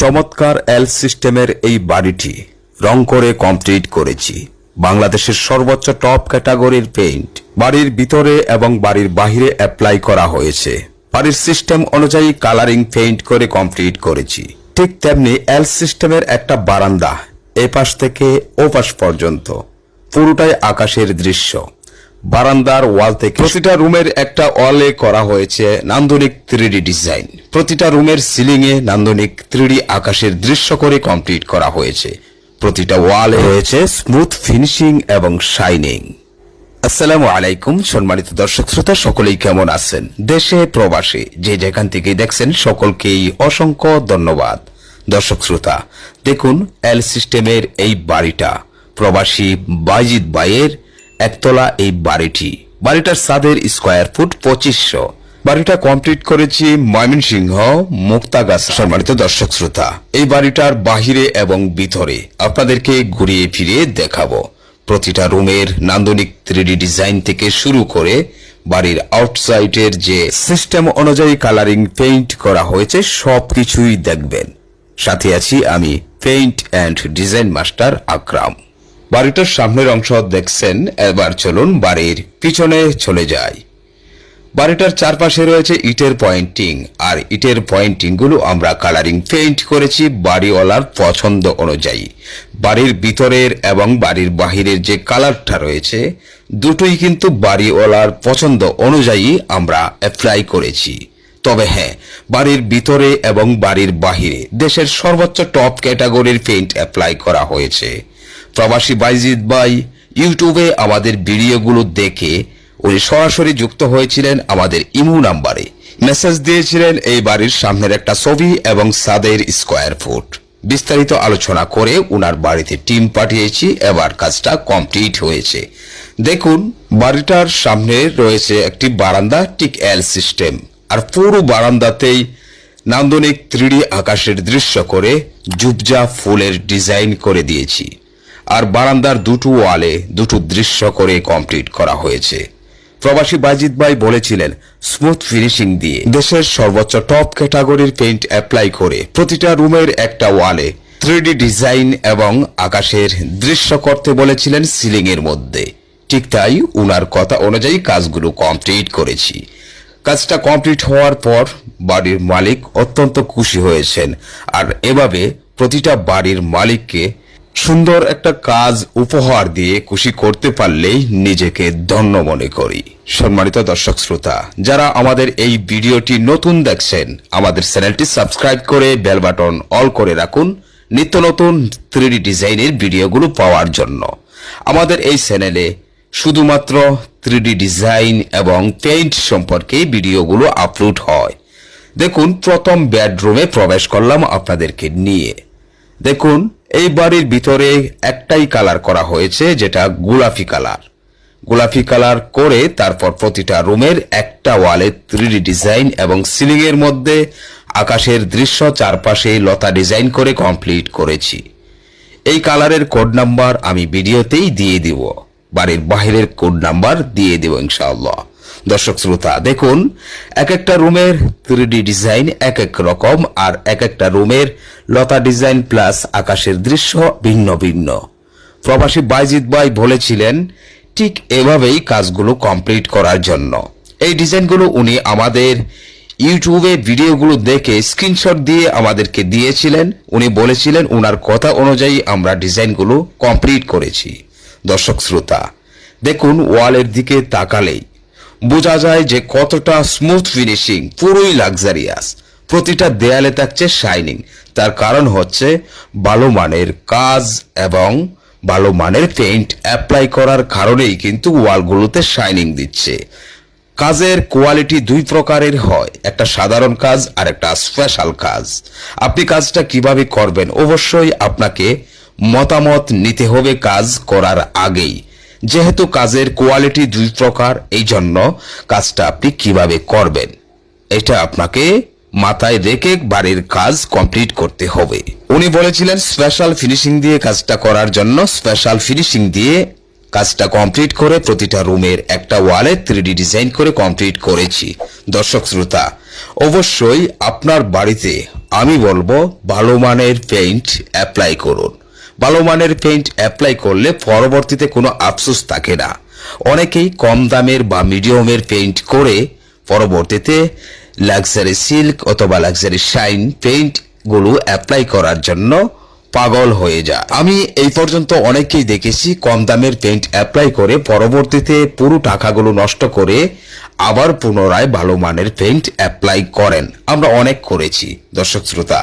চমৎকার এল সিস্টেমের এই বাড়িটি রং করে কমপ্লিট করেছি। বাংলাদেশের সর্বোচ্চ টপ ক্যাটাগরির পেইন্ট। বাড়ির ভিতরে এবং বাড়ির বাহিরে অ্যাপ্লাই করা হয়েছে। বাড়ির সিস্টেম অনুযায়ী কালারিং পেইন্ট করে কমপ্লিট করেছি। ঠিক তেমনি এল সিস্টেমের একটা বারান্দা এ পাশ থেকে ও পাশ পর্যন্ত। পুরোটাই আকাশের দৃশ্য। বারান্দার ওয়াল থেকে প্রতিটা রুমের একটা ওয়ালে করা হয়েছে নান্দনিক থ্রিডি ডিজাইন। প্রতিটা রুমের সিলিং এ নান্দনিক থ্রিডি আকাশের দৃশ্য করে কমপ্লিট করা হয়েছে। প্রতিটা ওয়ালে রয়েছে স্মুথ ফিনিশিং এবং শাইনিং। আসসালামু আলাইকুম সম্মানিত দর্শক শ্রোতা সকলেই কেমন আছেন? দেশে প্রবাসে যে যেখান থেকে দেখছেন সকলকেই অসংখ্য ধন্যবাদ। দর্শক শ্রোতা দেখুন এল সিস্টেমের এই বাড়িটা। প্রবাসী বাইজিৎ বাইয়ের একতলা এই বাড়িটি। বাড়িটার সাদের স্কোয়ার ফুট পঁচিশশো। বাড়িটা কমপ্লিট করেছি ময়মনসিংহ মুক্তাগাছা। সম্মানিত দর্শক শ্রোতা, এই বাড়িটার বাহিরে এবং ভিতরে আপনাদেরকে ঘুরিয়ে ফিরিয়ে দেখাবো। প্রতিটা রুমের নান্দনিক থ্রিডি ডিজাইন থেকে শুরু করে বাড়ির আউটসাইডের যে সিস্টেম অনুযায়ী কালারিং পেইন্ট করা হয়েছে, সবকিছুই দেখবেন। সাথে আছি আমি paint and design master Akram. বাড়িটার সামনের অংশ দেখছেন, এবার চলুন বাড়ির পিছনে চলে যাই। বাড়িটার চারপাশে রয়েছে ইটের পয়েন্টিং আর ইটের পয়েন্টিংগুলো আমরা কালারিং পেইন্ট করেছি বাড়িওয়ালার পছন্দ অনুযায়ী। বাড়ির ভিতরের এবং বাড়ির বাহিরের যে কালারটা রয়েছে, দুটোই কিন্তু বাড়িওয়ালার পছন্দ অনুযায়ী আমরা অ্যাপ্লাই করেছি। তবে হ্যাঁ বাড়ির ভিতরে এবং বাড়ির বাহিরে দেশের সর্বোচ্চ টপ ক্যাটাগরির পেইন্ট অ্যাপ্লাই করা হয়েছে। প্রবাসী বাইজিৎ ভাই ইউটিউবে আমাদের ভিডিওগুলো দেখে উনি সরাসরি যুক্ত হয়েছিলেন আমাদের ইমু নাম্বারে। মেসেজ দিয়েছিলেন এই বাড়ির সামনের একটা ছবি এবং সাদের স্কোয়ার ফুট। বিস্তারিত আলোচনা করে উনার বাড়িতে টিম পাঠিয়েছি, এবার কাজটা কমপ্লিট হয়েছে। দেখুন, বাড়িটার সামনে রয়েছে একটি বারান্দা টিক এল সিস্টেম আর পুরো বারান্দাতেই নান্দনিক থ্রিডি আকাশের দৃশ্য করে জুবজা ফুলের ডিজাইন করে দিয়েছি। আর বারান্দার দুটো ওয়ালে দুটো দৃশ্য করে কমপ্লিট করা হয়েছে। প্রবাসী বাজিদ ভাই বলেছিলেন স্মুথ ফিনিশিং দিয়ে দেশের সর্বোচ্চ টপ ক্যাটাগরির পেইন্ট অ্যাপ্লাই করে প্রতিটা রুমের একটা ওয়ালে থ্রিডি ডিজাইন এবং আকাশের দৃশ্য করতে বলেছিলেন সিলিং এর মধ্যে। ঠিক তাই উনার কথা অনুযায়ী কাজগুলো কমপ্লিট করেছি। কাজটা কমপ্লিট হওয়ার পর বাড়ির মালিক অত্যন্ত খুশি হয়েছেন। আর এভাবে প্রতিটা বাড়ির মালিককে সুন্দর একটা কাজ উপহার দিয়ে খুশি করতে পারলেই নিজেকে ধন্য মনে করি। সম্মানিত দর্শক শ্রোতা, যারা আমাদের এই ভিডিওটি নতুন দেখছেন, আমাদের চ্যানেলটি সাবস্ক্রাইব করে বেল বাটন অল করে রাখুন, নিত্য নতুন থ্রিডি ডিজাইনের ভিডিওগুলো পাওয়ার জন্য। আমাদের এই চ্যানেলে শুধুমাত্র থ্রিডি ডিজাইন এবং পেইন্ট সম্পর্কে ভিডিওগুলো আপলোড হয়। দেখুন, প্রথম বেডরুমে প্রবেশ করলাম আপনাদেরকে নিয়ে। দেখুন এই বাড়ির ভিতরে একটাই কালার করা হয়েছে, যেটা গোলাপি কালার। গোলাপি কালার করে তারপর প্রতিটা রুমের একটা ওয়ালে থ্রিডি ডিজাইন এবং সিলিং এর মধ্যে আকাশের দৃশ্য চারপাশে লতা ডিজাইন করে কমপ্লিট করেছি। এই কালারের কোড নাম্বার আমি ভিডিওতেই দিয়ে দিব। বাড়ির বাহিরের কোড নাম্বার দিয়ে দেব ইনশাআল্লাহ। দর্শক শ্রোতা, দেখুন এক একটা রুমের থ্রিডি ডিজাইন এক এক রকম আর এক একটা রুমের লতা ডিজাইন প্লাস আকাশের দৃশ্য ভিন্ন ভিন্ন। প্রবাসী বাইজিৎ বাই বলেছিলেন, ঠিক এভাবেই কাজগুলো কমপ্লিট করার জন্য। এই ডিজাইনগুলো উনি আমাদের ইউটিউবে ভিডিওগুলো দেখে স্ক্রিনশট দিয়ে আমাদেরকে দিয়েছিলেন। উনি বলেছিলেন, উনার কথা অনুযায়ী আমরা ডিজাইনগুলো কমপ্লিট করেছি। দর্শক শ্রোতা, দেখুন, ওয়ালের দিকে তাকালেই বোঝা যায় যে কতটা স্মুথ ফিনিশিং পুরোই লাক্সারিয়াস প্রতিটা দেয়ালে থাকছে শাইনিং তার কারণ হচ্ছে ভালো মানের কাজ এবং ভালো মানের পেইন্ট অ্যাপ্লাই করার কারণেই কিন্তু ওয়ালগুলোতে শাইনিং দিচ্ছে। কাজের কোয়ালিটি দুই প্রকারের হয়, একটা সাধারণ কাজ আর একটা স্পেশাল কাজ। আপনি কাজটা কীভাবে করবেন? অবশ্যই আপনাকে মতামত নিতে হবে কাজ করার আগেই। যেহেতু কাজের কোয়ালিটি দুই প্রকার, এই জন্য কাজটা আপনি কীভাবে করবেন? এটা আপনাকে মাথায় রেখে বাড়ির কাজ কমপ্লিট করতে হবে। উনি বলেছিলেন স্পেশাল ফিনিশিং দিয়ে কাজটা করার জন্য স্পেশাল ফিনিশিং দিয়ে কাজটা কমপ্লিট করে প্রতিটা রুমের একটা ওয়ালে থ্রিডি ডিজাইন করে কমপ্লিট করেছি। দর্শক শ্রোতা, অবশ্যই আপনার বাড়িতে আমি বলব ভালো মানের পেইন্ট অ্যাপ্লাই করুন। ভালো মানের পেইন্ট অ্যাপ্লাই করলে পরবর্তীতে কোনো আফসোস থাকে না। অনেকেই কম দামের বা মিডিয়ামের পেইন্ট করে পরবর্তীতে লাক্সারি সিল্ক অথবা লাক্সারি শাইন পেইন্টগুলো অ্যাপ্লাই করার জন্য পাগল হয়ে যায়। আমি এই পর্যন্ত অনেকেই দেখেছি কম দামের পেইন্ট অ্যাপ্লাই করে পরবর্তীতে পুরো টাকাগুলো নষ্ট করে আবার পুনরায় ভালো মানের পেইন্ট অ্যাপ্লাই করেন। আমরা অনেক করেছি। দর্শক শ্রোতা,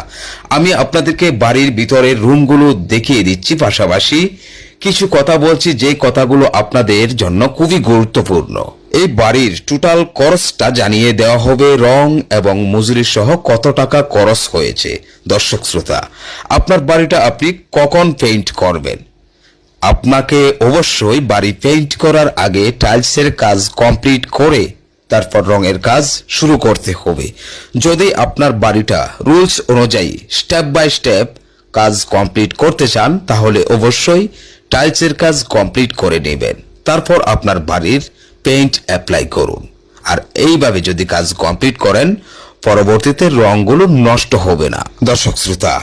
আমি আপনাদেরকে বাড়ির ভিতরের রুমগুলো দেখিয়ে দিচ্ছি পাশাপাশি। কিছু কথা বলছি, যে কথাগুলো আপনাদের জন্য খুবই গুরুত্বপূর্ণ। এই বাড়ির টোটাল খরচটা জানিয়ে দেওয়া হবে রং এবং মজুরি সহ কত টাকা খরচ হয়েছে। দর্শক শ্রোতা, আপনার বাড়িটা আপনি কখন পেইন্ট করবেন? আপনাকে অবশ্যই বাড়ি পেইন্ট করার আগে টাইলসের কাজ কমপ্লিট করে তারপর রঙের কাজ শুরু করতে হবে। যদি আপনার বাড়িটা রুলস অনুযায়ী স্টেপ বাই স্টেপ কাজ কমপ্লিট করতে চান, তাহলে অবশ্যই টাইলসের কাজ কমপ্লিট করে নেবেন। তারপর আপনার বাড়ির পেইন্ট অ্যাপ্লাই করুন। আর এইভাবে যদি কাজ কমপ্লিট করেন, পরবর্তীতে রঙগুলো নষ্ট হবে না। দর্শক শ্রোতা,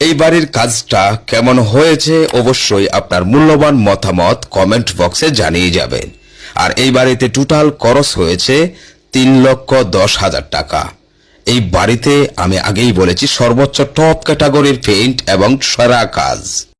এই বাড়ির কাজটা কেমন হয়েছে অবশ্যই আপনার মূল্যবান মতামত কমেন্ট বক্সে জানিয়ে যাবেন। আর এই বাড়িতে টোটাল খরচ হয়েছে তিন লক্ষ দশ হাজার টাকা। এই বাড়িতে আমি আগেই বলেছি সর্বোচ্চ টপ ক্যাটাগরির পেইন্ট এবং সারা কাজ।